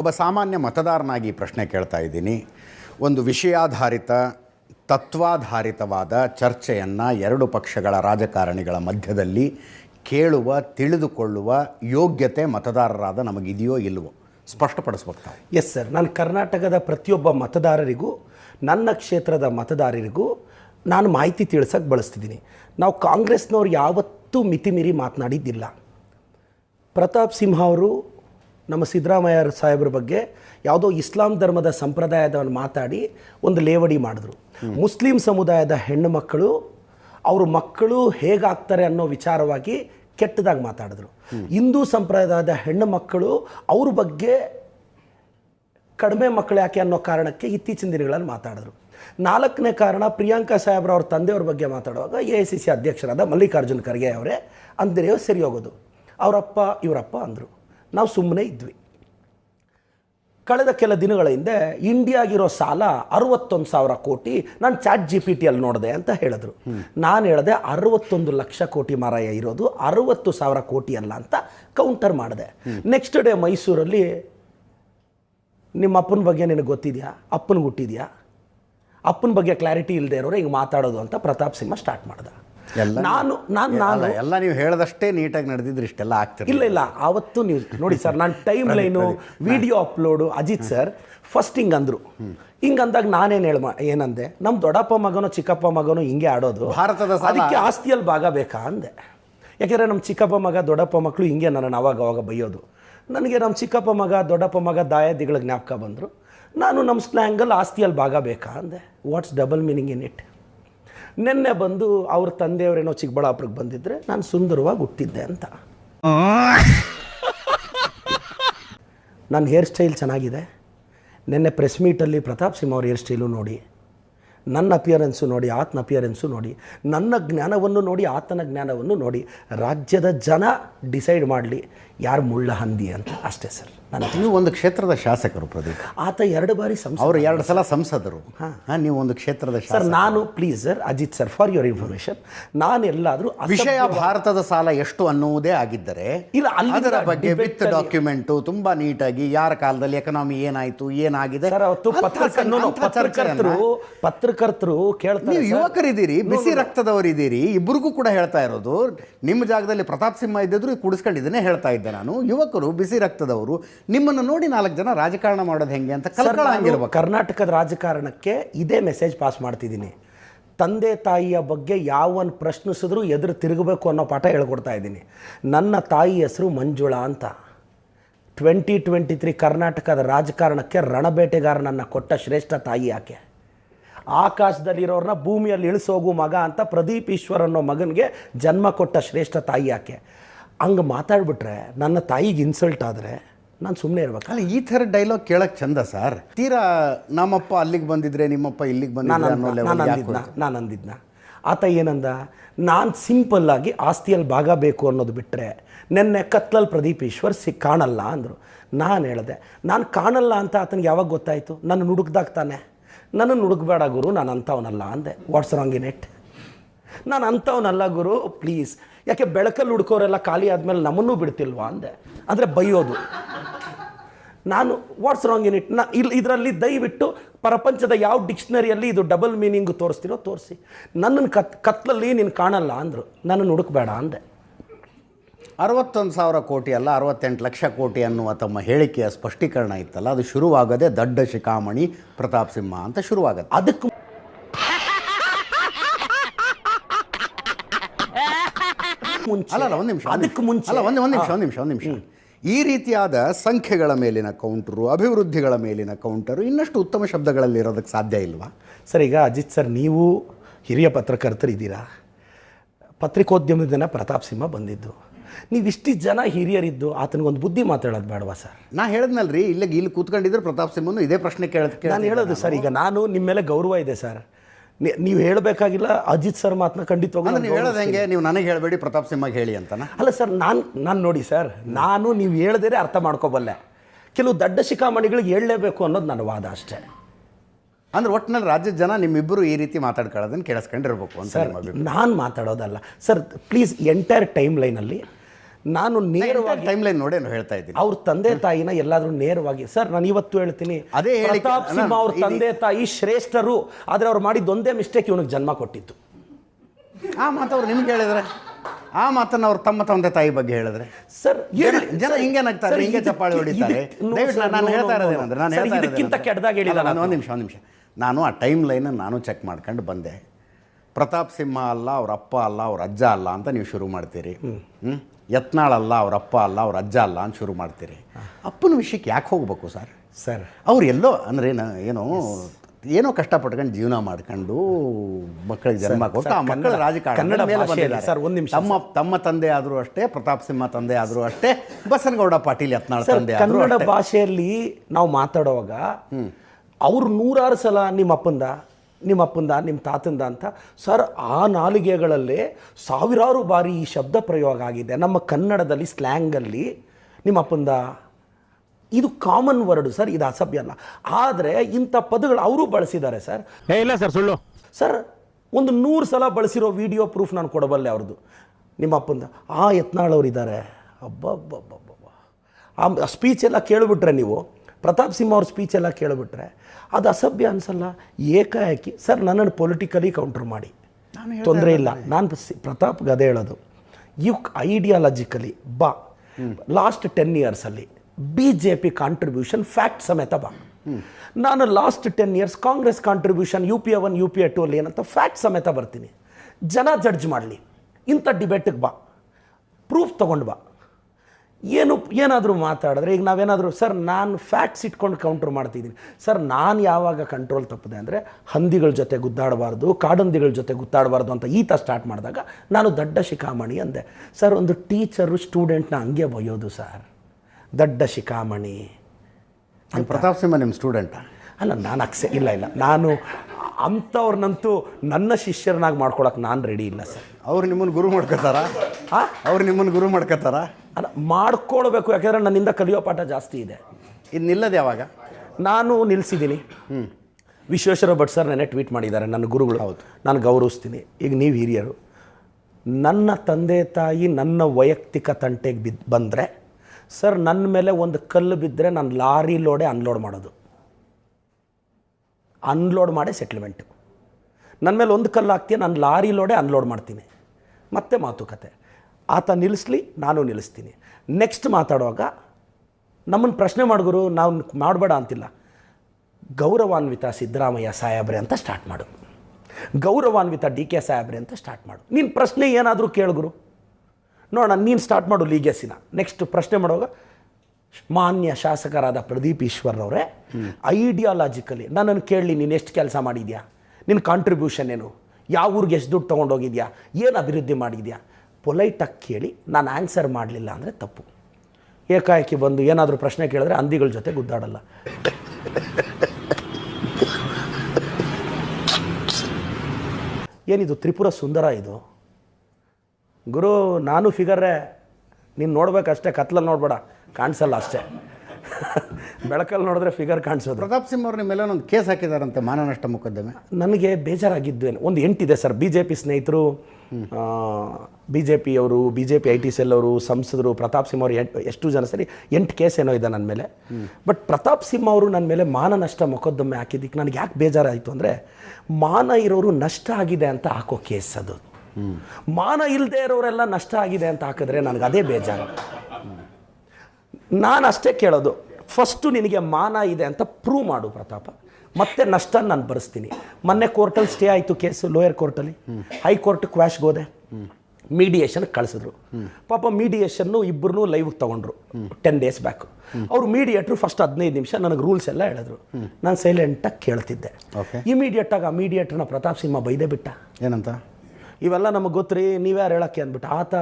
ಒಬ್ಬ ಸಾಮಾನ್ಯ ಮತದಾರನಾಗಿ ಪ್ರಶ್ನೆ ಕೇಳ್ತಾ ಇದ್ದೀನಿ. ಒಂದು ವಿಷಯಾಧಾರಿತ, ತತ್ವಾಧಾರಿತವಾದ ಚರ್ಚೆಯನ್ನು ಎರಡು ಪಕ್ಷಗಳ ರಾಜಕಾರಣಿಗಳ ಮಧ್ಯದಲ್ಲಿ ಕೇಳುವ, ತಿಳಿದುಕೊಳ್ಳುವ ಯೋಗ್ಯತೆ ಮತದಾರರಾದ ನಮಗಿದೆಯೋ ಇಲ್ಲವೋ ಸ್ಪಷ್ಟಪಡಿಸ್ಬೇಕು ಎಸ್ ಸರ್ ನಾನು ಕರ್ನಾಟಕದ ಪ್ರತಿಯೊಬ್ಬ ಮತದಾರರಿಗೂ, ನನ್ನ ಕ್ಷೇತ್ರದ ಮತದಾರರಿಗೂ ನಾನು ಮಾಹಿತಿ ತಿಳಿಸೋಕೆ ಬಳಸ್ತಿದ್ದೀನಿ. ನಾವು ಕಾಂಗ್ರೆಸ್ನವ್ರು ಯಾವತ್ತೂ ಮಿತಿಮೀರಿ ಮಾತನಾಡಿದ್ದಿಲ್ಲ. ಪ್ರತಾಪ್ ಸಿಂಹ ಅವರು ನಮ್ಮ ಸಿದ್ದರಾಮಯ್ಯ ಸಾಹೇಬ್ರ ಬಗ್ಗೆ ಯಾವುದೋ ಇಸ್ಲಾಂ ಧರ್ಮದ ಸಂಪ್ರದಾಯದವನ್ನು ಮಾತಾಡಿ ಒಂದು ಲೇವಡಿ ಮಾಡಿದ್ರು. ಮುಸ್ಲಿಂ ಸಮುದಾಯದ ಹೆಣ್ಣು ಮಕ್ಕಳು, ಅವ್ರ ಮಕ್ಕಳು ಹೇಗಾಗ್ತಾರೆ ಅನ್ನೋ ವಿಚಾರವಾಗಿ ಕೆಟ್ಟದಾಗಿ ಮಾತಾಡಿದ್ರು. ಹಿಂದೂ ಸಂಪ್ರದಾಯದ ಹೆಣ್ಣು ಮಕ್ಕಳು ಅವ್ರ ಬಗ್ಗೆ ಕಡಿಮೆ ಮಕ್ಕಳು ಯಾಕೆ ಅನ್ನೋ ಕಾರಣಕ್ಕೆ ಇತ್ತೀಚಿನ ದಿನಗಳಲ್ಲಿ ಮಾತಾಡಿದ್ರು. ನಾಲ್ಕನೇ ಕಾರಣ ಪ್ರಿಯಾಂಕಾ ಸಾಹೇಬ್ರ ಅವ್ರ ತಂದೆಯವ್ರ ಬಗ್ಗೆ ಮಾತಾಡುವಾಗ ಎ ಐ ಸಿ ಸಿ ಅಧ್ಯಕ್ಷರಾದ ಮಲ್ಲಿಕಾರ್ಜುನ್ ಖರ್ಗೆ ಅವರೇ ಅಂದರೆ ಸರಿ ಹೋಗೋದು ಅವರಪ್ಪ, ಇವರಪ್ಪ ಅಂದರು. ನಾವು ಸುಮ್ಮನೆ ಇದ್ವಿ. ಕಳೆದ ಕೆಲ ದಿನಗಳ ಹಿಂದೆ ಇಂಡಿಯಾಗಿರೋ ಸಾಲ ಅರವತ್ತೊಂದು ಸಾವಿರ ಕೋಟಿ ನಾನು ಚಾಟ್ ಜಿ ಪಿ ಟಿಯಲ್ಲಿ ನೋಡಿದೆ ಅಂತ ಹೇಳಿದ್ರು. ನಾನು ಹೇಳಿದೆ ಅರವತ್ತೊಂದು ಲಕ್ಷ ಕೋಟಿ ಮಾರಾಯ ಇರೋದು ಅರವತ್ತು ಸಾವಿರ ಕೋಟಿ ಅಲ್ಲ ಅಂತ ಕೌಂಟರ್ ಮಾಡಿದೆ. ನೆಕ್ಸ್ಟ್ ಡೇ ಮೈಸೂರಲ್ಲಿ ನಿಮ್ಮ ಅಪ್ಪನ ಬಗ್ಗೆ ನಿನಗೆ ಗೊತ್ತಿದೆಯಾ? ಅಪ್ಪನ ಹುಟ್ಟಿದೆಯಾ? ಅಪ್ಪನ ಬಗ್ಗೆ ಕ್ಲಾರಿಟಿ ಇಲ್ಲದೆ ಇರೋರು ಹಿಂಗೆ ಮಾತಾಡೋದು ಅಂತ ಪ್ರತಾಪ್ ಸಿಂಹ ಸ್ಟಾರ್ಟ್ ಮಾಡ್ದ. ನಾನು ನಾನು ನಾನು ಎಲ್ಲ ನೀವು ಹೇಳದಷ್ಟೇ ನೀಟಾಗಿ ನಡೆದಿದ್ರೆ ಇಷ್ಟೆಲ್ಲ ಆಗ್ತದೆ ಇಲ್ಲ ಇಲ್ಲ ಆವತ್ತು ನೀವು ನೋಡಿ ಸರ್ ನಾನು timeline video upload Ajit sir first ಹಿಂಗೆ ಅಂದರು ಹಿಂಗೆ ಅಂದಾಗ ನಾನೇನು ಹೇಳ ಏನಂದೆ ನಮ್ಮ ದೊಡ್ಡಪ್ಪ ಮಗನೋ ಚಿಕ್ಕಪ್ಪ ಮಗನೋ ಹಿಂಗೆ ಆಡೋದು ಭಾರತದ ಅದಕ್ಕೆ ಆಸ್ತಿಯಲ್ಲಿ ಭಾಗ ಬೇಕಾ ಅಂದೆ. ಯಾಕೆಂದರೆ ನಮ್ಮ ಚಿಕ್ಕಪ್ಪ ಮಗ ದೊಡ್ಡಪ್ಪ ಮಕ್ಕಳು ಹಿಂಗೆ ನನ್ನನ್ನು ಅವಾಗ ಅವಾಗ ಬೈಯೋದು. ನನಗೆ ನಮ್ಮ ಚಿಕ್ಕಪ್ಪ ಮಗ ದೊಡ್ಡಪ್ಪ ಮಗ ದಾಯಾದಿಗಳ ಜ್ಞಾಪಕ ಬಂದರು. ನಾನು ನಮ್ಮ ಸ್ಲ್ಯಾಂಗಲ್ಲಿ ಆಸ್ತಿಯಲ್ಲಿ ಭಾಗ ಬೇಕಾ ಅಂದೆ. What's double meaning in it ನಿನ್ನೆ ಬಂದು ಅವ್ರ ತಂದೆಯವರೇನೋ ಚಿಕ್ಕಬಳ್ಳಾಪುರಕ್ಕೆ ಬಂದಿದ್ದರೆ ನಾನು ಸುಂದರವಾಗಿ ಹುಟ್ಟಿದ್ದೆ ಅಂತ. ನನ್ನ ಹೇರ್ ಸ್ಟೈಲ್ ಚೆನ್ನಾಗಿದೆ. ನಿನ್ನೆ ಪ್ರೆಸ್ ಮೀಟಲ್ಲಿ ಪ್ರತಾಪ್ ಸಿಂಹ ಅವ್ರ ಹೇರ್ ಸ್ಟೈಲು ನೋಡಿ, ನನ್ನ ಅಪಿಯರೆನ್ಸು ನೋಡಿ, ಆತನ ಅಪಿಯರೆನ್ಸು ನೋಡಿ, ನನ್ನ ಜ್ಞಾನವನ್ನು ನೋಡಿ, ಆತನ ಜ್ಞಾನವನ್ನು ನೋಡಿ, ರಾಜ್ಯದ ಜನ ಡಿಸೈಡ್ ಮಾಡಲಿ ಯಾರು ಮುಳ್ಳ ಹಂದಿ ಅಂತ ಅಷ್ಟೇ ಸರ್. ನೀವು ಒಂದು ಕ್ಷೇತ್ರದ ಶಾಸಕರು ಪ್ರದೀಪ್. ಆತ ಎರಡು ಬಾರಿ ಸಂಸದ. ಅವರು ಎರಡು ಸಲ ಸಂಸದರು. ಹಾಂ. ನೀವು ಒಂದು ಕ್ಷೇತ್ರದ ಸರ್ ನಾನು please sir Ajit sir for your information ನಾನು ಎಲ್ಲಾದರೂ ವಿಷಯ ಭಾರತದ ಸಾಲ ಎಷ್ಟು ಅನ್ನುವುದೇ ಆಗಿದ್ದರೆ ಇಲ್ಲ, ಅಲ್ಲದರ ಅದರ ಬಗ್ಗೆ ವಿತ್ ಡಾಕ್ಯುಮೆಂಟು ತುಂಬಾ ನೀಟಾಗಿ ಯಾರ ಕಾಲದಲ್ಲಿ ಎಕನಾಮಿ ಏನಾಯ್ತು ಏನಾಗಿದೆ ಸರ್ ಅವತ್ತು ಪತ್ರಕರ್ತರು ಪತ್ರಕರ್ತರು ಕೇಳ್ತಾರೆ ನೀವು. ಯುವಕರಿದ್ದೀರಿ ಬಿಸಿ ರಕ್ತದವರಿದ್ದೀರಿ ಇಬ್ಬರಿಗೂ ಕೂಡ ಹೇಳ್ತಾ ಇರೋದು ನಿಮ್ಮ ಜಾಗದಲ್ಲಿ ಪ್ರತಾಪ್ ಸಿಂಹ ಇದ್ದಿದ್ರು ಕುಡಿಸ್ಕೊಂಡಿದ್ದೇನೆ ಹೇಳ್ತಾ ಇದ್ದೆ ನಾನು. ಯುವಕರು ಬಿಸಿ ರಕ್ತದವರು ನಿಮ್ಮನ್ನು ನೋಡಿ ನಾಲ್ಕು ಜನ ರಾಜಕಾರಣ ಮಾಡೋದು ಹೆಂಗೆ ಅಂತ ಕಲ್ಕಳ ಹಂಗಿರ್ಬೇಕು. ಕರ್ನಾಟಕದ ರಾಜಕಾರಣಕ್ಕೆ ಇದೇ ಮೆಸೇಜ್ ಪಾಸ್ ಮಾಡ್ತಿದ್ದೀನಿ. ತಂದೆ ತಾಯಿಯ ಬಗ್ಗೆ ಯಾವನ್ ಪ್ರಶ್ನಿಸಿದ್ರು ಎದುರು ತಿರುಗಬೇಕು ಅನ್ನೋ ಪಾಠ ಹೇಳ್ಕೊಡ್ತಾ ಇದ್ದೀನಿ. ನನ್ನ ತಾಯಿ ಹೆಸರು ಮಂಜುಳ ಅಂತ. ಟ್ವೆಂಟಿ ಟ್ವೆಂಟಿ ತ್ರೀ ಕರ್ನಾಟಕದ ರಾಜಕಾರಣಕ್ಕೆ ರಣಬೇಟೆಗಾರನನ್ನು ಕೊಟ್ಟ ಶ್ರೇಷ್ಠ ತಾಯಿ ಯಾಕೆ? ಆಕಾಶದಲ್ಲಿರೋರನ್ನ ಭೂಮಿಯಲ್ಲಿ ಇಳಿಸೋಗು ಮಗ ಅಂತ ಪ್ರದೀಪ್ ಈಶ್ವರ್ ಅನ್ನೋ ಮಗನಿಗೆ ಜನ್ಮ ಕೊಟ್ಟ ಶ್ರೇಷ್ಠ ತಾಯಿ ಯಾಕೆ? ಹಂಗೆ ಮಾತಾಡ್ಬಿಟ್ರೆ ನನ್ನ ತಾಯಿಗೆ ಇನ್ಸಲ್ಟ್ ಆದರೆ ನಾನು ಸುಮ್ಮನೆ ಇರ್ಬೇಕು. ಅಲ್ಲ ಈ ಥರ ಡೈಲಾಗ್ ಕೇಳಕ್ಕೆ ಚಂದ ಸರ್? ತೀರಾ ನಮ್ಮಪ್ಪ ಅಲ್ಲಿಗೆ ಬಂದಿದ್ರೆ ನಿಮ್ಮಪ್ಪ ಇಲ್ಲಿಗೆ ಬಂದ ನಾನು ಅಂದಿದ್ನ ನಾನು ಅಂದಿದ್ನ. ಆತ ಏನಂದ ನಾನು ಸಿಂಪಲ್ಲಾಗಿ ಆಸ್ತಿಯಲ್ಲಿ ಭಾಗ ಬೇಕು ಅನ್ನೋದು ಬಿಟ್ಟರೆ ನೆನ್ನೆ ಕತ್ಲಲ್ಲಿ ಪ್ರದೀಪ್ ಈಶ್ವರ್ ಸಿ ಕಾಣಲ್ಲ ಅಂದರು. ನಾನು ಹೇಳಿದೆ ನಾನು ಕಾಣಲ್ಲ ಅಂತ ಆತನಿಗೆ ಯಾವಾಗ ಗೊತ್ತಾಯಿತು? ನನ್ನ ನುಡುಕ್ದಾಗ ತಾನೆ. ನನ್ನ ನುಡುಕ್ಬೇಡ ಗುರು ನಾನು ಅಂಥವನಲ್ಲ ಅಂದೆ. ವಾಟ್ಸ್ ರಾಂಗ್ ಇನ್ ಇಟ್ ನಾನು ಅಂಥವನಲ್ಲ ಗುರು ಪ್ಲೀಸ್ ಯಾಕೆ ಬೆಳಕಲ್ಲಿ ಹುಡ್ಕೋರೆಲ್ಲ ಖಾಲಿ ಆದಮೇಲೆ ನಮ್ಮನ್ನೂ ಬಿಡ್ತಿಲ್ವಾ ಅಂದೆ. ಅಂದರೆ ಬೈಯೋದು. ನಾನು ವಾಟ್ಸ್ ರಾಂಗ್ ಇನ್ ಇಟ್ ನಾ ಇಲ್ಲಿ ಇದರಲ್ಲಿ ದಯವಿಟ್ಟು ಪ್ರಪಂಚದ ಯಾವ ಡಿಕ್ಷನರಿಯಲ್ಲಿ ಇದು ಡಬಲ್ ಮೀನಿಂಗ್ ತೋರಿಸ್ತಿರೋ ತೋರಿಸಿ. ನನ್ನನ್ನು ಕತ್ ಕತ್ಲಲ್ಲಿ ನೀನು ಕಾಣಲ್ಲ ಅಂದರು. ನನ್ನನ್ನು ಹುಡುಕ್ಬೇಡ ಅಂದೆ. ಅರವತ್ತೊಂದು ಸಾವಿರ ಕೋಟಿ ಅಲ್ಲ ಅರವತ್ತೆಂಟು ಲಕ್ಷ ಕೋಟಿ ಅನ್ನುವ ತಮ್ಮ ಹೇಳಿಕೆಯ ಸ್ಪಷ್ಟೀಕರಣ ಇತ್ತಲ್ಲ ಅದು ಶುರುವಾಗದೆ ದಡ್ಡ ಶಿಖಾಮಣಿ ಪ್ರತಾಪ್ ಸಿಂಹ ಅಂತ ಶುರುವಾಗತ್ತೆ. ಅದಕ್ಕೆ ಮುಂಚೆ. ಅಲ್ಲ ಒಂದು ನಿಮಿಷ ಅದಕ್ಕೆ ಮುಂಚೆ. ಅಲ್ಲ ಒಂದು ಒಂದು ನಿಮಿಷ ಒಂದು ನಿಮಿಷ ಒಂದು ನಿಮಿಷ. ಈ ರೀತಿಯಾದ ಸಂಖ್ಯೆಗಳ ಮೇಲಿನ ಕೌಂಟರು ಅಭಿವೃದ್ಧಿಗಳ ಮೇಲಿನ ಕೌಂಟರು ಇನ್ನಷ್ಟು ಉತ್ತಮ ಶಬ್ದಗಳಲ್ಲಿ ಇರೋದಕ್ಕೆ ಸಾಧ್ಯ ಇಲ್ವಾ? ಸರ್ ಈಗ ಅಜಿತ್ ಸರ್ ನೀವು ಹಿರಿಯ ಪತ್ರಕರ್ತರಿದ್ದೀರಾ ಪತ್ರಿಕೋದ್ಯಮದಿಂದ ಪ್ರತಾಪ್ ಸಿಂಹ ಬಂದಿದ್ದು. ನೀವು ಇಷ್ಟು ಜನ ಹಿರಿಯರಿದ್ದು ಆತನಿಗೊಂದು ಬುದ್ಧಿ ಮಾತಾಡೋದು ಬೇಡವಾ ಸರ್? ನಾ ಹೇಳಿದ್ನಲ್ರಿ ಇಲ್ಲಿಗೆ ಇಲ್ಲಿ ಕೂತ್ಕೊಂಡಿದ್ರೆ ಪ್ರತಾಪ್ ಸಿಂಹನು ಇದೇ ಪ್ರಶ್ನೆ ಕೇಳ ನಾನು ಹೇಳೋದು ಸರ್ ಈಗ ನಾನು ನಿಮ್ಮ ಮೇಲೆ ಗೌರವ ಇದೆ ಸರ್. ನೀವು ಹೇಳಬೇಕಾಗಿಲ್ಲ ಅಜಿತ್ ಸರ್ ಮಾತನ್ನ ಖಂಡಿತವಾಗಿ ನೀವು ಹೇಳೋದು. ಹೆಂಗೆ? ನೀವು ನನಗೆ ಹೇಳಬೇಡಿ ಪ್ರತಾಪ್ ಸಿಂಹಗೆ ಹೇಳಿ ಅಂತನ? ಅಲ್ಲ ಸರ್ ನಾನು ನಾನು ನೋಡಿ ಸರ್ ನಾನು ನೀವು ಹೇಳ್ದೇನೆ ಅರ್ಥ ಮಾಡ್ಕೋಬಲ್ಲೆ. ಕೆಲವು ದಡ್ಡ ಶಿಖಾಮಣಿಗಳಿಗೆ ಹೇಳಲೇಬೇಕು ಅನ್ನೋದು ನನ್ನ ವಾದ ಅಷ್ಟೇ. ಅಂದ್ರೆ ಒಟ್ಟಿನಲ್ಲಿ ರಾಜ್ಯದ ಜನ ನಿಮ್ಮಿಬ್ಬರು ಈ ರೀತಿ ಮಾತಾಡ್ಕೊಳ್ಳೋದನ್ನು ಕೇಳಿಸ್ಕೊಂಡಿರ್ಬೇಕು ಅಂತ ಸರ್ ನಿಮ್ಮ ಅಭಿಪ್ರಾಯ. ನಾನು ಮಾತಾಡೋದಲ್ಲ. ಸರ್ ಪ್ಲೀಸ್ ಎಂಟೈರ್ ಟೈಮ್ ಲೈನಲ್ಲಿ ನಾನು ನೇರವಾಗಿ ಟೈಮ್ ಲೈನ್ ನೋಡೇನು ಹೇಳ್ತಾ ಇದ್ದೀನಿ. ಅವ್ರ ತಂದೆ ತಾಯಿನ ಎಲ್ಲಾದ್ರೂ ನೇರವಾಗಿ ಸರ್ ನಾನು ಇವತ್ತು ಹೇಳ್ತೀನಿ. ಅದೇ ಪ್ರತಾಪ್ ಸಿಂಹ ನಾನು ಅವ್ರ ತಂದೆ ತಾಯಿ ಶ್ರೇಷ್ಠರು ಆದರೆ ಅವ್ರು ಮಾಡಿದ್ದೊಂದೇ ಒಂದೇ ಮಿಸ್ಟೇಕ್ ಇವನಿಗೆ ಜನ್ಮ ಕೊಟ್ಟಿತ್ತು ಆ ಮಾತು ಅವ್ರು ನಿಮ್ಗೆ ಹೇಳಿದ್ರೆ? ಆ ಮಾತನ್ನ ಅವ್ರ ತಮ್ಮ ತಂದೆ ತಾಯಿ ಬಗ್ಗೆ ಹೇಳಿದ್ರೆ? ಸರ್ ಜನ ಹಿಂಗೆ ನಗ್ತಾರೆ ಹಿಂಗೆ ಚಪ್ಪಾಳಿ ಹೊಡಿತಾರೆ. ದಯವಿಟ್ಟು ನಾನು- ನಾನು ಹೇಳ್ತಾ ಇರೋದೇನಂದ್ರೆ ನಾನು ಹೇಳ್ತಾ ಇದಕ್ಕಿಂತ ಕೆಟ್ಟದಾಗ ಹೇಳಿಲ್ಲ ಅಲ್ಲ, ಒಂದು ನಿಮಿಷ ಒಂದು ನಿಮಿಷ. ನಾನು ಆ ಟೈಮ್ ಲೈನ್ ನಾನು ಚೆಕ್ ಮಾಡ್ಕೊಂಡು ಬಂದೆ. ಪ್ರತಾಪ್ ಸಿಂಹ ಅಲ್ಲ ಅವ್ರ ಅಪ್ಪ ಅಲ್ಲ ಅವ್ರ ಅಜ್ಜ ಅಲ್ಲ ಅಂತ ನೀವು ಶುರು ಮಾಡ್ತೀರಿ. ಹ್ಞೂ ಯತ್ನಾಳ್ ಅಲ್ಲ ಅವ್ರ ಅಪ್ಪ ಅಲ್ಲ ಅವ್ರ ಅಜ್ಜ ಅಲ್ಲ ಅಂತ ಶುರು ಮಾಡ್ತೀರಿ. ಅಪ್ಪನ ವಿಷಯಕ್ಕೆ ಯಾಕೆ ಹೋಗ್ಬೇಕು ಸರ್? ಸರ್. ಅವ್ರು ಎಲ್ಲೋ ಅಂದ್ರೆ ಏನು ಏನೋ ಏನೋ ಕಷ್ಟಪಟ್ಕೊಂಡು ಜೀವನ ಮಾಡ್ಕೊಂಡು ಮಕ್ಕಳಿಗೆ ಜನ್ಮ ಕೊಟ್ಟು ಆ ಮಕ್ಕಳ ರಾಜಕಾರಣ ಸರ್, ಒಂದು ನಿಮಿಷ ತಮ್ಮ ತಮ್ಮ ತಂದೆ ಆದರೂ ಅಷ್ಟೇ ಪ್ರತಾಪ್ ಸಿಂಹ ತಂದೆ ಆದರೂ ಅಷ್ಟೇ ಬಸನಗೌಡ ಪಾಟೀಲ್ ಯತ್ನಾಳ್ ತಂದೆ ಕನ್ನಡ ಭಾಷೆಯಲ್ಲಿ ನಾವು ಮಾತಾಡುವಾಗ ಅವ್ರು ನೂರಾರು ಸಲ ನಿಮ್ಮ ಅಪ್ಪಂದ ನಿಮ್ಮ ಅಪ್ಪಂದ ನಿಮ್ಮ ತಾತಂದ ಅಂತ. ಸರ್ ಆ ನಾಲಿಗೆಗಳಲ್ಲೇ ಸಾವಿರಾರು ಬಾರಿ ಈ ಶಬ್ದ ಪ್ರಯೋಗ ಆಗಿದೆ. ನಮ್ಮ ಕನ್ನಡದಲ್ಲಿ ಸ್ಲ್ಯಾಂಗಲ್ಲಿ ನಿಮ್ಮ ಅಪ್ಪಂದ ಇದು ಕಾಮನ್ ವರ್ಡ್ ಸರ್ ಇದು ಅಸಭ್ಯ ಅಲ್ಲ. ಆದರೆ ಇಂಥ ಪದಗಳು ಅವರು ಬಳಸಿದ್ದಾರೆ ಸರ್. ಏ ಇಲ್ಲ ಸರ್ ಸುಳ್ಳು. ಸರ್ ಒಂದು ನೂರು ಸಲ ಬಳಸಿರೋ ವಿಡಿಯೋ ಪ್ರೂಫ್ ನಾನು ಕೊಡಬಲ್ಲೆ ಅವ್ರದ್ದು. ನಿಮ್ಮ ಅಪ್ಪಂದ ಆ ಯತ್ನಾಳವ್ರು ಇದ್ದಾರೆ ಅಬ್ಬಬ್ಬಬ್ಬಬ್ಬ ಆ ಸ್ಪೀಚ್ ಎಲ್ಲ ಕೇಳಿಬಿಟ್ರೆ ನೀವು. ಪ್ರತಾಪ್ ಸಿಂಹ ಅವ್ರ ಸ್ಪೀಚ್ ಎಲ್ಲ ಕೇಳಿಬಿಟ್ರೆ ಅದು ಅಸಭ್ಯ ಅನಿಸಲ್ಲ? ಏಕಾಏಕಿ ಸರ್ ನನ್ನನ್ನು ಪೊಲಿಟಿಕಲಿ ಕೌಂಟರ್ ಮಾಡಿ. ತೊಂದರೆ ಇಲ್ಲ. ನಾನು ಪ್ರತಾಪ್ ಗದೆ ಹೇಳೋದು ಯು ಐಡಿಯಾಲಜಿಕಲಿ ಬಾ. Last ten ಇಯರ್ಸಲ್ಲಿ B J P contribution fact ಸಮೇತ ಬಾ. ನಾನು last ten years Congress contribution U P A one U P A two ಅಲ್ಲಿ ಏನಂತ ಫ್ಯಾಕ್ಟ್ ಸಮೇತ ಬರ್ತೀನಿ. ಜನ ಜಡ್ಜ್ ಮಾಡಲಿ. ಇಂಥ ಡಿಬೇಟಿಗೆ ಬಾ. ಪ್ರೂಫ್ ತೊಗೊಂಡು ಬಾ. ಏನು ಏನಾದರೂ ಮಾತಾಡಿದ್ರೆ ಈಗ ನಾವೇನಾದರೂ ಸರ್ ನಾನು ಫ್ಯಾಕ್ಟ್ಸ್ ಇಟ್ಕೊಂಡು ಕೌಂಟ್ರ್ ಮಾಡ್ತಿದ್ದೀನಿ. ಸರ್ ನಾನು ಯಾವಾಗ ಕಂಟ್ರೋಲ್ ತಪ್ಪಿದೆ ಅಂದರೆ ಹಂದಿಗಳ ಜೊತೆ ಗುದ್ದಾಡಬಾರ್ದು ಕಾಡಂದಿಗಳ ಜೊತೆ ಗುದ್ದಾಡಬಾರ್ದು ಅಂತ ಈತ ಸ್ಟಾರ್ಟ್ ಮಾಡಿದಾಗ ನಾನು ದಡ್ಡ ಶಿಖಾಮಣಿ ಅಂದೆ. ಸರ್ ಒಂದು ಟೀಚರು ಸ್ಟೂಡೆಂಟ್ನ ಹಂಗೆ ಬಯ್ಯೋದು ಸರ್. ದಡ್ಡ ಶಿಖಾಮಣಿ. ನಾನು ಪ್ರತಾಪ್ ಸಿಂಹ ನಿಮ್ಮ ಸ್ಟೂಡೆಂಟಾ ಅಲ್ಲ ನಾನು ಅಕ್ಸೆ ಇಲ್ಲ ಇಲ್ಲ. ನಾನು ಅಂಥವ್ರನ್ನಂತೂ ನನ್ನ ಶಿಷ್ಯರನ್ನಾಗಿ ಮಾಡ್ಕೊಳಕ್ಕೆ ನಾನು ರೆಡಿ ಇಲ್ಲ ಸರ್. ಅವ್ರು ನಿಮ್ಮನ್ನು ಗುರು ಮಾಡ್ಕೋತಾರಾ? ಹಾಂ ಅವ್ರು ನಿಮ್ಮನ್ನು ಗುರು ಮಾಡ್ಕೋತಾರಾ? ಅಲ್ಲ ಮಾಡ್ಕೊಳ್ಬೇಕು ಯಾಕೆಂದರೆ ನನ್ನಿಂದ ಕಲಿಯೋ ಪಾಠ ಜಾಸ್ತಿ ಇದೆ. ಇದು ನಿಲ್ಲದೆ ಯಾವಾಗ? ನಾನು ನಿಲ್ಲಿಸಿದ್ದೀನಿ ವಿಶ್ವೇಶ್ವರ ಭಟ್ ಸರ್ ನೆನೆ ಟ್ವೀಟ್ ಮಾಡಿದ್ದಾರೆ ನನ್ನ ಗುರುಗಳು. ಹೌದು. ನಾನು ಗೌರವಿಸ್ತೀನಿ. ಈಗ ನೀವು ಹಿರಿಯರು ನನ್ನ ತಂದೆ ತಾಯಿ ನನ್ನ ವೈಯಕ್ತಿಕ ತಂಟೆಗೆ ಬಿದ್ದು ಬಂದರೆ ಸರ್ ನನ್ನ ಮೇಲೆ ಒಂದು ಕಲ್ಲು ಬಿದ್ದರೆ ನಾನು ಲಾರಿ ಲೋಡೆ ಅನ್ಲೋಡ್ ಮಾಡೋದು. ಅನ್ಲೋಡ್ ಮಾಡೇ ಸೆಟ್ಲ್ಮೆಂಟು ನನ್ನ ಮೇಲೆ ಒಂದು ಕಲ್ಲು ಹಾಕ್ತೀಯ ನಾನು ಲಾರಿ ಲೋಡೆ ಅನ್ಲೋಡ್ ಮಾಡ್ತೀನಿ. ಮತ್ತೆ ಮಾತುಕತೆ. ಆತ ನಿಲ್ಲಿಸ್ಲಿ, ನಾನು ನಿಲ್ಲಿಸ್ತೀನಿ. ನೆಕ್ಸ್ಟ್ ಮಾತಾಡುವಾಗ ನಮ್ಮನ್ನು ಪ್ರಶ್ನೆ ಮಾಡಿದ್ರು ನಾವು ಮಾಡಬೇಡ ಅಂತಿಲ್ಲ. ಗೌರವಾನ್ವಿತ ಸಿದ್ದರಾಮಯ್ಯ ಸಾಹೇಬ್ರೆ ಅಂತ ಸ್ಟಾರ್ಟ್ ಮಾಡು. ಗೌರವಾನ್ವಿತ ಡಿ ಕೆ ಸಾಹೇಬ್ರೆ ಅಂತ ಸ್ಟಾರ್ಟ್ ಮಾಡು. ನೀನು ಪ್ರಶ್ನೆ ಏನಾದರೂ ಕೇಳಿದ್ರು ನೋಡೋಣ, ನೀನು ಸ್ಟಾರ್ಟ್ ಮಾಡು ಲೀಗೇಸಿನ. ನೆಕ್ಸ್ಟ್ ಪ್ರಶ್ನೆ ಮಾಡುವಾಗ, ಮಾನ್ಯ ಶಾಸಕರಾದ ಪ್ರದೀಪ್ ಈಶ್ವರ್ರವರೇ ಐಡಿಯಾಲಜಿಕಲಿ ನನ್ನನ್ನು ಕೇಳಲಿ ನೀನು ಎಷ್ಟು ಕೆಲಸ ಮಾಡಿದ್ಯಾ? ನಿನ್ನ ಕಾಂಟ್ರಿಬ್ಯೂಷನ್ ಏನು? ಯಾವ ಊರಿಗೆ ಎಷ್ಟು ದುಡ್ಡು ತೊಗೊಂಡೋಗಿದ್ಯಾ? ಏನು ಅಭಿವೃದ್ಧಿ ಮಾಡಿದ್ಯಾ? ಪೊಲೈಟಾಗಿ ಕೇಳಿ ನಾನು ಆನ್ಸರ್ ಮಾಡಲಿಲ್ಲ ಅಂದರೆ ತಪ್ಪು. ಏಕಾಏಕಿ ಬಂದು ಏನಾದರೂ ಪ್ರಶ್ನೆ ಕೇಳಿದ್ರೆ ಹಂದಿಗಳ ಜೊತೆ ಗುದ್ದಾಡಲ್ಲ. ಏನಿದು ತ್ರಿಪುರ ಸುಂದರ ಇದು? ಗುರು ನಾನು ಫಿಗರ್ರೆ ನೀನು ನೋಡ್ಬೇಕಷ್ಟೇ ಕತ್ಲಲ್ಲಿ ನೋಡ್ಬೇಡ ಕಾಣಿಸಲ್ಲ ಅಷ್ಟೇ. ಬೆಳಕಲ್ಲಿ ನೋಡಿದ್ರೆ ಫಿಗರ್ ಕಾಣಿಸೋದು. ಪ್ರತಾಪ್ ಸಿಂಹ ಅವ್ರ ನಿಮ್ಮೆಲ್ಲ ಒಂದು ಕೇಸ್ ಹಾಕಿದಾರಂತೆ ಮಾನನಷ್ಟ ಮೊಕದ್ದಮೆ. ನನಗೆ ಬೇಜಾರಾಗಿದ್ದು ಒಂದು ಎಂಟಿದೆ ಸರ್ ಬಿ ಜೆ ಪಿ ಸ್ನೇಹಿತರು ಬಿ ಜೆ ಪಿಯವರು B J P I T cell ಅವರು, ಸಂಸದರು, ಪ್ರತಾಪ್ ಸಿಂಹ ಅವರು ಎಷ್ಟು ಜನ ಸರಿ ಎಂಟು ಕೇಸ್ ಏನೋ ಇದೆ ನನ್ನ ಮೇಲೆ. ಬಟ್ ಪ್ರತಾಪ್ ಸಿಂಹ ಅವರು ನನ್ನ ಮೇಲೆ ಮಾನ ನಷ್ಟ ಮೊಕದ್ದಮೆ ಹಾಕಿದ್ದಕ್ಕೆ ನನಗೆ ಯಾಕೆ ಬೇಜಾರಾಯಿತು ಅಂದರೆ ಮಾನ ಇರೋರು ನಷ್ಟ ಆಗಿದೆ ಅಂತ ಹಾಕೋ ಕೇಸ್ ಅದು. ಮಾನ ಇಲ್ಲದೆ ಇರೋರೆಲ್ಲ ನಷ್ಟ ಆಗಿದೆ ಅಂತ ಹಾಕಿದ್ರೆ ನನಗೆ ಅದೇ ಬೇಜಾರು. ನಾನು ಅಷ್ಟೇ ಕೇಳೋದು ಫಸ್ಟು ನಿನಗೆ ಮಾನ ಇದೆ ಅಂತ ಪ್ರೂವ್ ಮಾಡು ಪ್ರತಾಪ. ಮತ್ತೆ ನಷ್ಟ ನಾನು ಭರಿಸ್ತೀನಿ ಮೊನ್ನೆ ಕೋರ್ಟಲ್ಲಿ ಸ್ಟೇ ಆಯಿತು ಕೇಸು ಲೋಯರ್ ಕೋರ್ಟಲ್ಲಿ ಹೈಕೋರ್ಟ್ ಕ್ವಾಶ್ಗೆ ಹೋದೆ ಮೀಡಿಯೇಷನ್ ಕಳಿಸಿದ್ರು. ಪಾಪ ಮೀಡಿಯೇಷನ್ನು ಇಬ್ಬರನ್ನೂ ಲೈವ್ಗೆ ತೊಗೊಂಡ್ರು. ಟೆನ್ ಡೇಸ್ ಬ್ಯಾಕ್ ಅವ್ರು ಮೀಡಿಯೇಟ್ರು ಫಸ್ಟ್ ಹದಿನೈದು ನಿಮಿಷ ನನಗೆ ರೂಲ್ಸ್ ಎಲ್ಲ ಹೇಳಿದ್ರು. ನಾನು ಸೈಲೆಂಟಾಗಿ ಕೇಳ್ತಿದ್ದೆ. ಇಮಿಡಿಯೇಟಾಗಿ ಆ ಮೀಡಿಯೇಟ್ರನ್ನ ಪ್ರತಾಪ್ ಸಿಂಹ ಬೈದೆ ಬಿಟ್ಟ. ಏನಂತ? ಇವೆಲ್ಲ ನಮಗೆ ಗೊತ್ತ್ರಿ ನೀವ್ಯಾರು ಹೇಳಕ್ಕೆ ಅಂದ್ಬಿಟ್ಟು ಆತ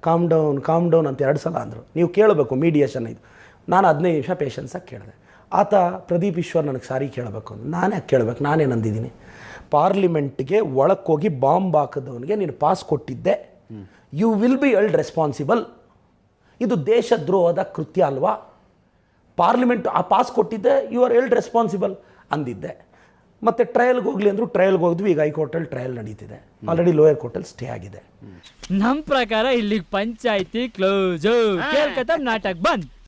ಕಾಮ್ ಡೌನ್ ಕಾಮ್ ಡೌನ್ ಅಂತ ಎರಡು ಸಲ ಅಂದರು. ನೀವು ಕೇಳಬೇಕು ಮೀಡಿಯೇಷನ್ ಇದು. ನಾನು ಹದಿನೈದು ನಿಮಿಷ ಪೇಷನ್ಸಾಗಿ ಕೇಳಿದೆ. ಆತ ಪ್ರದೀಪ್ ಈಶ್ವರ್ ನನಗೆ ಸಾರಿ ಕೇಳಬೇಕು ಅಂತ ನಾನೇ ಕೇಳಬೇಕು ನಾನೇ ನಂದಿದ್ದೀನಿ. ಪಾರ್ಲಿಮೆಂಟ್ಗೆ ಒಳಕ್ಕೋಗಿ ಬಾಂಬ್ ಹಾಕಿದವನಿಗೆ ನೀನು ಪಾಸ್ ಕೊಟ್ಟಿದ್ದೆ. You will be held responsible ಇದು ದೇಶದ್ರೋಹದ ಕೃತ್ಯ ಅಲ್ವಾ? ಪಾರ್ಲಿಮೆಂಟ್ ಆ ಪಾಸ್ ಕೊಟ್ಟಿದ್ದೆ ಯು ಆರ್ ಎಲ್ಡ್ ರೆಸ್ಪಾನ್ಸಿಬಲ್ ಅಂದಿದ್ದೆ. ಮತ್ತು ಟ್ರಯಲ್ಗೆ ಹೋಗ್ಲಿ ಅಂದರು ಟ್ರಯಲ್ಗೆ ಹೋದ್ವಿ ಈಗ ಹೈಕೋರ್ಟಲ್ಲಿ ಟ್ರಯಲ್ ನಡೀತಿದೆ. ಆಲ್ರೆಡಿ ಲೋಯರ್ ಕೋರ್ಟಲ್ಲಿ ಸ್ಟೇ ಆಗಿದೆ. ನಮ್ಮ ಪ್ರಕಾರ ಇಲ್ಲಿಗೆ ಪಂಚಾಯಿತಿ ಕ್ಲೋಸ್ ನಾಟಕ್ ನಾಟಕ ಬಂದ್.